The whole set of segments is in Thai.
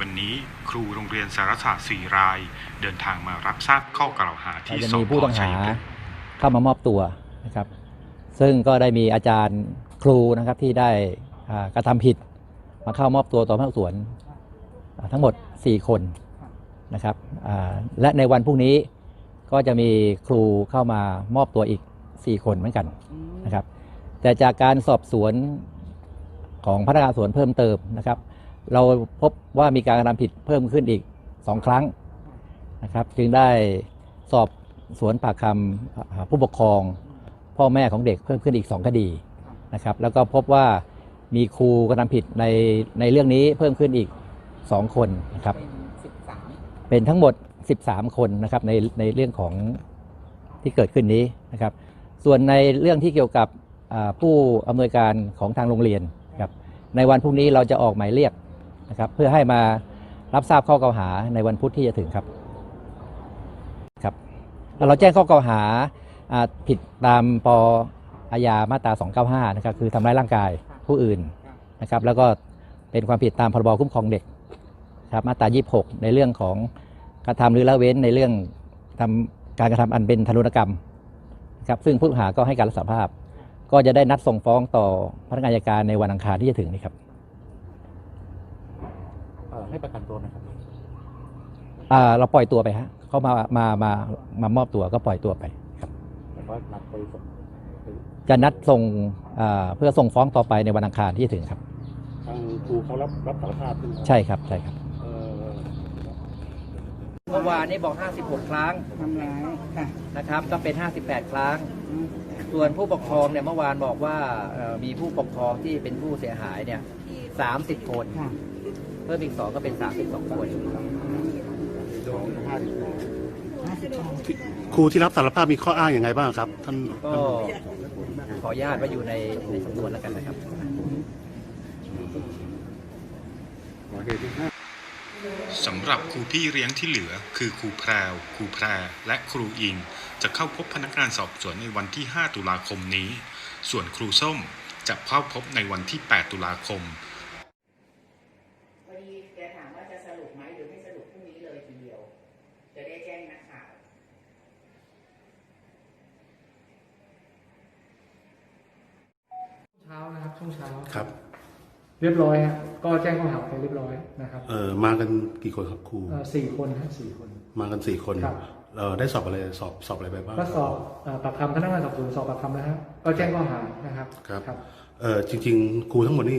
วันนี้ครูโรงเรียนสารศาสตร์4ราย เดินทางมารับทราบข้อกล่าวหาก็ที่จะสมีพผู้ต้องชัหายพฤกษ์เข้ามามอบตัวนะครับ ซึ่งก็ได้มีอาจารย์ครูนะครับที่ได้อ่ากระทำผิด มาเข้ามอบตัวต่อพนักงานสอบสวนอ่าทั้งหมด 4 คนนะครับอ่าและในวันพรุ่งนี้ก็จะมีครูเข้ามามอบตัวอีก 4 คนเหมือนกันนะครับ แต่จากการสอบสวนของพนักงานสอบสวนเพิ่มเติมนะครับ เราพบว่ามีการกระทำผิดเพิ่มขึ้นอีก2ครั้งนะครับ จึงได้สอบสวนปากคำผู้ปกครอง พ่อแม่ของเด็กเพิ่มขึ้นอีก2คดีนะครับ แล้วก็พบว่ามีครูกระทำผิดในในเรื่องนี้เพิ่มขึ้นอีก2คนนะครับ เป็นทั้งหมด 13 คนนะครับในในเรื่องของที่เกิดขึ้นนี้นะครับ ส่วนในเรื่องที่เกี่ยวกับผู้อำนวยการของทางโรงเรียนครับในวันพรุ่งนี้เราจะออกหมายเรียก นะครับเพื่อให้มารับทราบข้อกล่าวหาในวันพุธที่จะถึงครับครับแล้วเราแจ้งข้อกล่าวหาอ่าผิดตามปอาญามาตรา 295 นะครับคือทำร้ายร่างกายผู้อื่นนะครับแล้วก็เป็นความผิดตามพรบคุ้มครองเด็กครับมาตรา 26 ในเรื่องของกระทำหรือละเว้นในเรื่องทำการกระทำอันเป็นทารุณกรรมนะครับซึ่งผู้ต้องหาก็ให้การรับสารภาพ ก็จะได้นัดส่งฟ้องต่อพนักงานอัยการในวันอังคารที่จะถึงนี้ครับเอ่อ ให้ประกันตัวไหมครับอ่าเราปล่อยตัวไปฮะเขามามามามามอบตัวก็ปล่อยตัวไปครับแต่ว่านัดไปส่งไปจะนัดส่งอ่าเพื่อส่งฟ้องต่อไปในวันอังคารที่จะถึงครับ ทางครูเขารับรับสารภาพใช่ไหมครับใช่ครับใช่ครับ เอ่อ เมื่อวานนี้บอก 56 ครั้งทำร้ายค่ะนะครับ ก็เป็น 58 ครั้งส่วนผู้ปกครองเนี่ยเมื่อวานบอกว่าเอ่อมีผู้ปกครองที่เป็นผู้เสียหายเนี่ย30 คน ค่ะเพิ่มอีก2ก็เป็น32คนโดนห้าสิบสองห้าสิบสองครูที่รับสารภาพมีข้ออ้างอย่างไรบ้างครับ ท่านก็ขออนุญาตไว้อยู่ในในสำนวนแล้วกันนะครับหมอเหตุที่ห้าสำหรับครูพี่เลี้ยงที่เหลือ คือครูแพรวครูแพรและครูอิง จะเข้าพบพนักงานสอบสวนในวันที่ 5 ตุลาคมนี้ ส่วนครูส้มจะเข้าพบในวันที่ 8 ตุลาคม พอดีแกถามว่าจะสรุปไหมหรือไม่สรุปพรุ่งนี้เลยทีเดียว จะได้แจ้งนักข่าว เช้านะครับช่วงเช้าครับ เรียบร้อยฮะก็แจ้งข้อหาไปเรียบร้อยนะครับเอ่อมากันกี่คนครับครูเอ่อสี่คนฮะสี่คน มากันสี่คนครับ เอ่อได้สอบอะไรสอบสอบอะไรไปบ้าง ก็สอบเอ่อปากคำพนักงานสอบสวนสอบปากคำนะฮะก็แจ้งข้อหานะครับครับครับเอ่อจริง ๆ ครูทั้งหมดนี่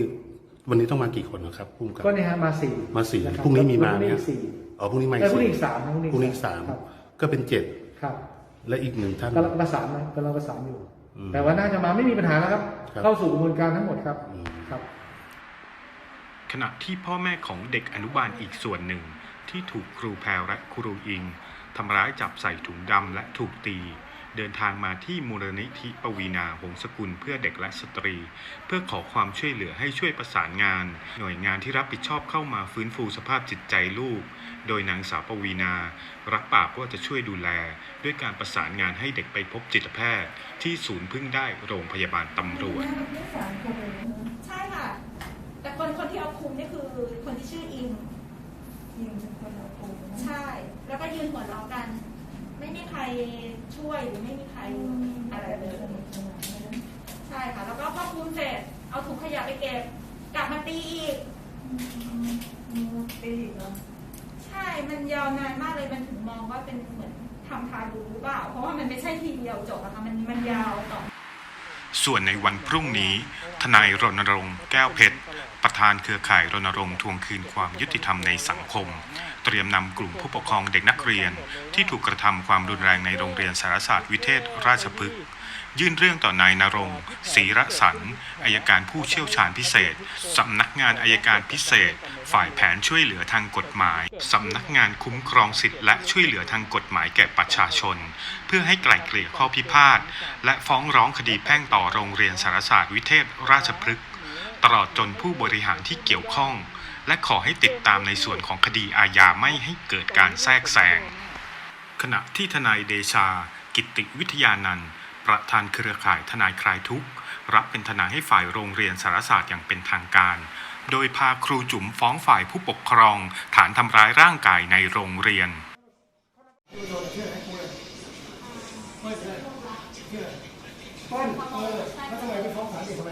วันนี้ต้องมากี่คนนะครับพุ่มกับ ก็เนี่ยฮะมาสี่มาสี่ะคบพรุ่งนี้มีมาพรุ่งนี้ไหมอีกสี่อ๋อพรุ่งนี้มาเอ้ยพรุ่งนี้สี่อีกสามนะพรุ่งนี้พรุ่งนี้อีกสามครับก็เป็นเจ็ดครับและอีกหนึ่งท่าน กำลังประสานนะกำลังประสานอยู่อืม แต่ว่าน่าจะมาไม่มีปัญหาแล้วครับครับเข้าสู่กระบวนการทั้งหมดครับอืมครับ ขณะที่พ่อแม่ของเด็กอนุบาลอีกส่วนหนึ่ง ที่ถูกครูแพรวและครูอิงทำร้ายจับใส่ถุงดำและถูกตี เดินทางมาที่มูลนิธิปวีนาหงสกุลเพื่อเด็กและสตรี เพื่อขอความช่วยเหลือให้ช่วยประสานงาน หน่วยงานที่รับผิดชอบเข้ามาฟื้นฟูสภาพจิตใจลูก โดยนางสาวปวีนา รับปากว่าจะช่วยดูแล ด้วยการประสานงานให้เด็กไปพบจิตแพทย์ ที่ศูนย์พึ่งได้โรงพยาบาลตำรวจ ใช่ค่ะ แต่คนคนที่เอาคุมนี่คือคนที่ชื่ออิงยิงเป็นคนเอาปูนใช่ แล้วก็ยืนหัวเราะกัน ไม่มีใครช่วยหรือไม่มีใครอะไรเลยใช่ค่ะแล้วก็พอคุมเสร็จเอาถุงขยะไปเก็บกลับมาตีอีกตีเหรอใช่มันยาวนานมากเลยมันถึงมองว่าเป็นเหมือนทำทารุณหรือเปล่า เพราะว่ามันไม่ใช่ทีเดียวจบอะค่ะมันมันยาวต่อส่วนในวันพรุ่งนี้ ทนายรณรงค์แก้วเพชร ประธานเครือข่ายรณรงค์ทวงคืนความยุติธรรมในสังคม เตรียมนำกลุ่มผู้ปกครองเด็กนักเรียน ที่ถูกกระทำความรุนแรงในโรงเรียนสารศาสตร์วิเทศราชพฤกษ์ยื่นเรื่องต่อนายนรงศรีระสันอายการผู้เชี่ยวชาญพิเศษ สำนักงานอายการพิเศษ ฝ่ายแผนช่วยเหลือทางกฎหมาย สำนักงานคุ้มครองสิทธิและช่วยเหลือทางกฎหมายแก่ประชาชน เพื่อให้ไกล่เกลี่ยข้อพิพาทและฟ้องร้องคดีแพ่งต่อโรงเรียนสารศาสตร์วิเทศราชพฤกษ์ตลอดจนผู้บริหารที่เกี่ยวข้อง และขอให้ติดตามในส่วนของคดีอาญาไม่ให้เกิดการแทรกแซง ขณะที่ทนายเดชา กิติวิทยานันท์ประธานเครือข่ายทนายคลายทุกข์ รับเป็นทนายให้ฝ่ายโรงเรียนสารศาสตร์อย่างเป็นทางการ โดยพาครูจุ๋มฟ้องฝ่ายผู้ปกครอง ฐานทำร้ายร่างกายในโรงเรียนต้นเออแล้วทำไมไปฟ้องศาลเด็กทำไม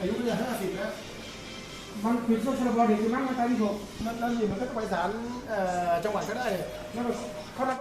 อายุเพิ่งห้าสิบแล้ว มันผิดโซเชียลบอลเด็กคือมั้งมา